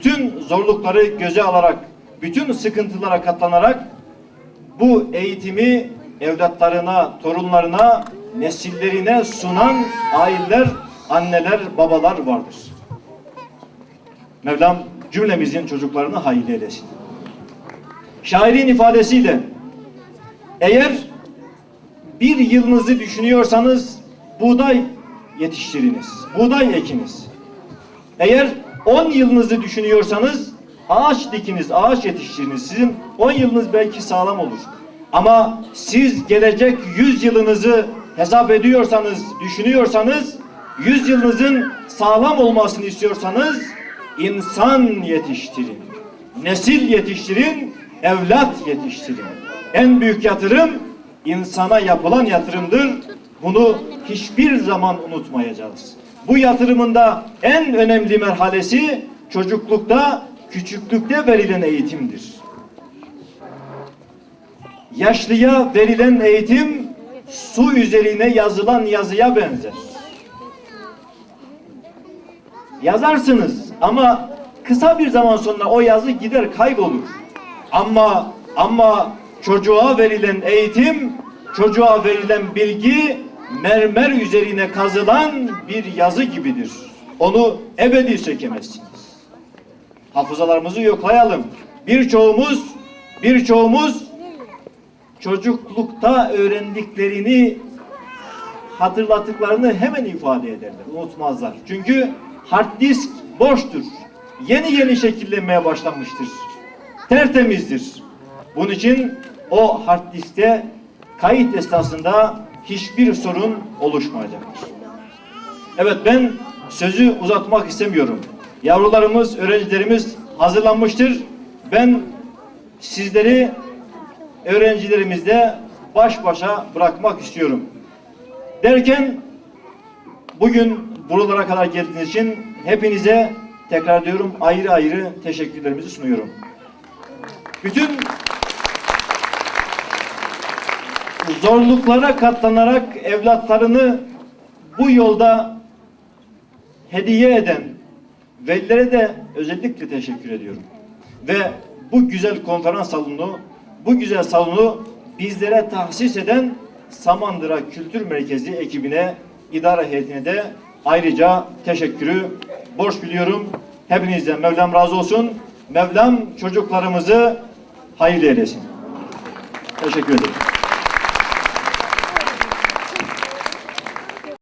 bütün zorlukları göze alarak, bütün sıkıntılara katlanarak bu eğitimi evlatlarına, torunlarına, nesillerine sunan aileler, anneler, babalar vardır. Mevlam cümlemizin çocuklarını hayırlı eylesin. Şairin ifadesiyle eğer bir yılınızı düşünüyorsanız buğday yetiştiriniz, buğday ekiniz. Eğer 10 yılınızı düşünüyorsanız ağaç dikiniz, ağaç yetiştiriniz. Sizin 10 yılınız belki sağlam olur. Ama siz gelecek 100 yılınızı hesap ediyorsanız, düşünüyorsanız, 100 yılınızın sağlam olmasını istiyorsanız insan yetiştirin. Nesil yetiştirin, evlat yetiştirin. En büyük yatırım insana yapılan yatırımdır. Bunu hiçbir zaman unutmayacağız. Bu yatırımında en önemli merhalesi çocuklukta, küçüklükte verilen eğitimdir. Yaşlıya verilen eğitim su üzerine yazılan yazıya benzer. Yazarsınız ama kısa bir zaman sonra o yazı gider kaybolur. Ama ama çocuğa verilen eğitim, çocuğa verilen bilgi mermer üzerine kazılan bir yazı gibidir. Onu ebedi sökemezsiniz. Hafızalarımızı yoklayalım. Birçoğumuz birçoğumuz çocuklukta öğrendiklerini hatırlattıklarını hemen ifade ederler, unutmazlar. Çünkü hard disk boştur. Yeni yeni şekillenmeye başlamıştır. Tertemizdir. Bunun için o hard diskte kayıt esnasında hiçbir sorun oluşmayacaktır. Evet ben sözü uzatmak istemiyorum. Yavrularımız, öğrencilerimiz hazırlanmıştır. Ben sizleri öğrencilerimizle baş başa bırakmak istiyorum. Derken bugün buralara kadar geldiğiniz için hepinize tekrar diyorum ayrı ayrı teşekkürlerimizi sunuyorum. Bütün zorluklara katlanarak evlatlarını bu yolda hediye eden velilere de özellikle teşekkür ediyorum. Ve bu güzel konferans salonu, bu güzel salonu bizlere tahsis eden Samandıra Kültür Merkezi ekibine, idare heyetine de ayrıca teşekkürü borç biliyorum. Hepinizden Mevlam razı olsun. Mevlam çocuklarımızı hayırlı eylesin. Teşekkür ederim.